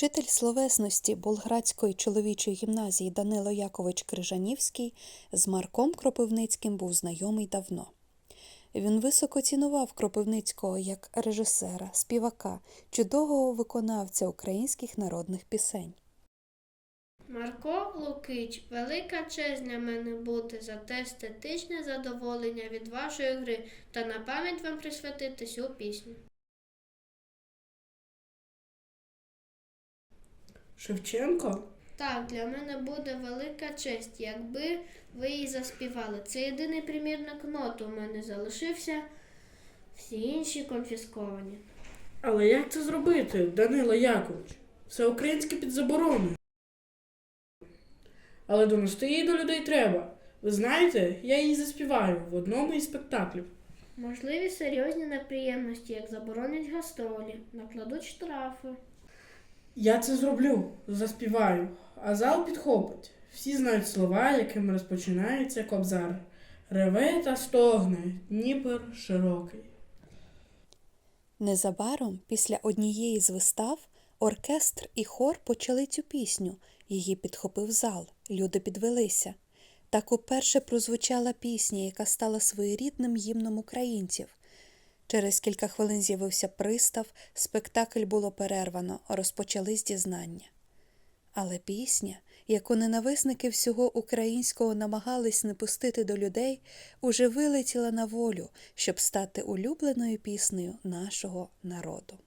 Вчитель словесності Болградської чоловічої гімназії Данило Якович Крижанівський з Марком Кропивницьким був знайомий давно. Він високо цінував Кропивницького як режисера, співака, чудового виконавця українських народних пісень. Марко Лукич, велика честь для мене бути за те естетичне задоволення від вашої гри та на пам'ять вам присвятити цю пісню. Шевченко? Так, для мене буде велика честь, якби ви її заспівали. Це єдиний примірник ноту у мене залишився, всі інші конфісковані. Але як це зробити, Данило Якович? Все українське під забороною. Але донести її до людей треба. Ви знаєте, я її заспіваю в одному із спектаклів. Можливі серйозні неприємності, як заборонять гастролі, накладуть штрафи. Я це зроблю, заспіваю, а зал підхопить. Всі знають слова, якими розпочинається кобзар. Реве та стогне, Дніпер широкий. Незабаром, після однієї з вистав, оркестр і хор почали цю пісню. Її підхопив зал, люди підвелися. Так уперше прозвучала пісня, яка стала своєрідним гімном українців. Через кілька хвилин з'явився пристав, спектакль було перервано, розпочались дізнання. Але пісня, яку ненависники всього українського намагались не пустити до людей, уже вилетіла на волю, щоб стати улюбленою піснею нашого народу.